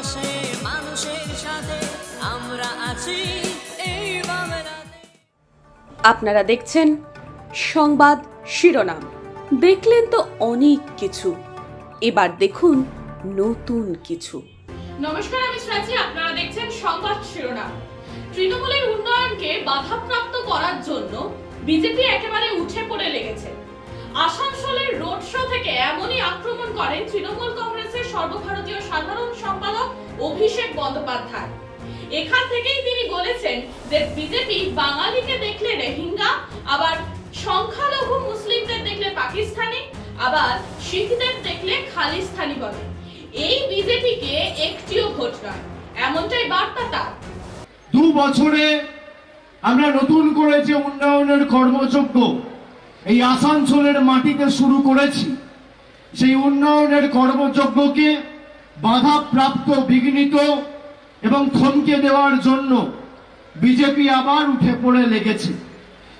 পাশে মানুষের সাথে আমরা আছি। এই আপনারা দেখছেন সংবাদ শিরোনাম। দেখলেন তো অনেক কিছু। এবার দেখুন নতুন কিছু। নমস্কার আমি শ্রাচি আপনারা দেখছেন সংবাদ শিরোনাম। তৃণমূলের উন্নয়নকে বাধাপ্রাপ্ত করার জন্য বিজেপি একেবারে উঠে পড়ে লেগেছে। আসানসোলের রোড শো থেকে এমনই আক্রমণ করেন তৃণমূল কংগ্রেসের সর্বভারতীয় সাধারণ সম্পাদক অভিষেক বন্দ্যোপাধ্যায়। এখান থেকেই তিনি বলেছেন যে বিজেপি বাঙালিকে দেখলে রেহিঙ্গা, আবার সংখ্যালঘু মুসলিমদের দেখলে পাকিস্তানি, আবার শিখদের দেখলে খালিস্তানি বলে। এই বিজেপিকে একটিও ভোট নয়। এমনটাই বার্তা তার। দু বছরে আমরা নতুন করে যে উন্নয়নের কর্মযজ্ঞ এই আসানসোলের মাটিতে শুরু করেছি, সেই উন্নয়নের কর্মযজ্ঞকে বাধাপ্রাপ্ত বিঘ্নিত এবং থমকে দেওয়ার জন্য বিজেপি আবার উঠে পড়ে লেগেছে।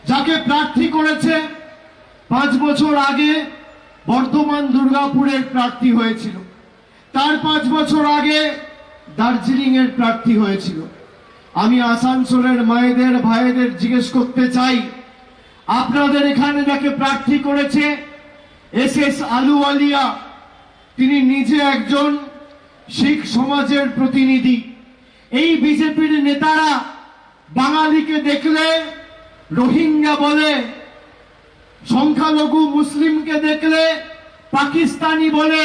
যাকে প্রার্থী করেছে, পাঁচ বছর আগে বর্ধমান দুর্গাপুরের প্রার্থী হয়েছিল। তার পাঁচ বছর আগে দার্জিলিং এর প্রার্থী হয়েছিল। আমি আসানসোলের মায়েদের, ভাইদের জিজ্ঞেস করতে চাই, আপনাদের এখানে যাকে প্রার্থী করেছে, এস এস আলুওয়ালিয়া, তিনি নিজে একজন শিখ সমাজের প্রতিনিধি। এই বিজেপির নেতারা বাঙালিকে দেখলে রোহিঙ্গা বলে, সংখ্যালঘু মুসলিমকে দেখলে পাকিস্তানি বলে,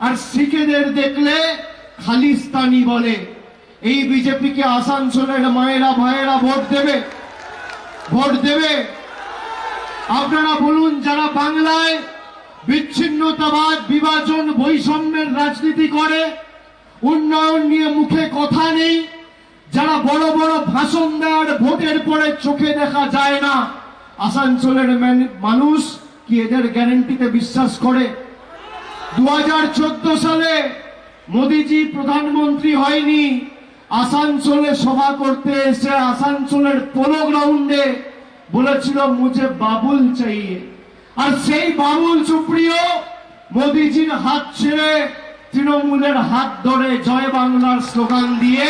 আর শিখেদের দেখলে খালিস্তানি বলে। এই বিজেপিকে আসানসোলের মায়েরা ভাইয়েরা ভোট দেবে। ভোট দেবে। আপনারা বলুন, যারা বাংলায় বিচ্ছিন্নতাবাদ, বিভাজন, বৈষম্যের রাজনীতি করে, উন্নয়ন নিয়ে মুখে কথা নেই, যারা বড় বড় ভাষণ দেওয়ার ভোটের পরে চোখে দেখা যায় না। আসানসোলের মানুষ কি এদের গ্যারেন্টিতে বিশ্বাস করে? দু হাজার চোদ্দ সালে মোদিজি প্রধানমন্ত্রী হয়নি। আসানসোলে সভা করতে এসে আসানসোলের পোলো গ্রাউন্ডে বলেছিল, মুঝে বাবুল চাইয়ে। আর সেই বাবুল সুপ্রিয় মোদিজির হাত ছেড়ে তৃণমূলের হাত ধরে জয় বাংলার স্লোগান দিয়ে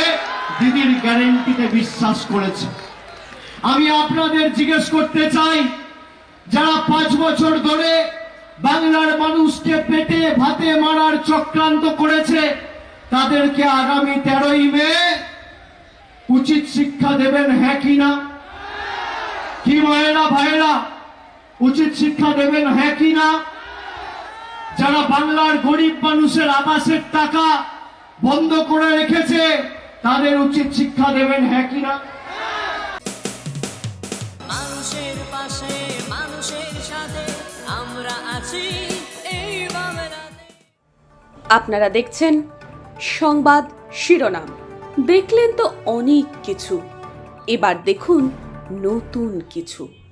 দিদির গ্যারেন্টিতে বিশ্বাস করেছে। আমি আপনাদের জিজ্ঞেস করতে চাই, যারা পাঁচ বছর ধরে বাংলার মানুষকে পেটে ভাতে মারার চক্রান্ত করেছে, তাদেরকে আগামী তেরোই মে উচিত শিক্ষা দেবেন হ্যাঁ কি না? কি মায়েরা, ভাইয়েরা? উচিত শিক্ষা দেবেন হ্যাঁ কি না? যারা বাংলার গরিব মানুষের আবাসের টাকা বন্ধ করে রেখেছে তাদের উচিত শিক্ষা দেবেন হ্যাঁ কি না? মানুষের পাশে মানুষের সাথে আমরা আছি এই আপনারা দেখছেন সংবাদ শিরোনাম। দেখলেন তো অনেক কিছু। এবার দেখুন নতুন কিছু।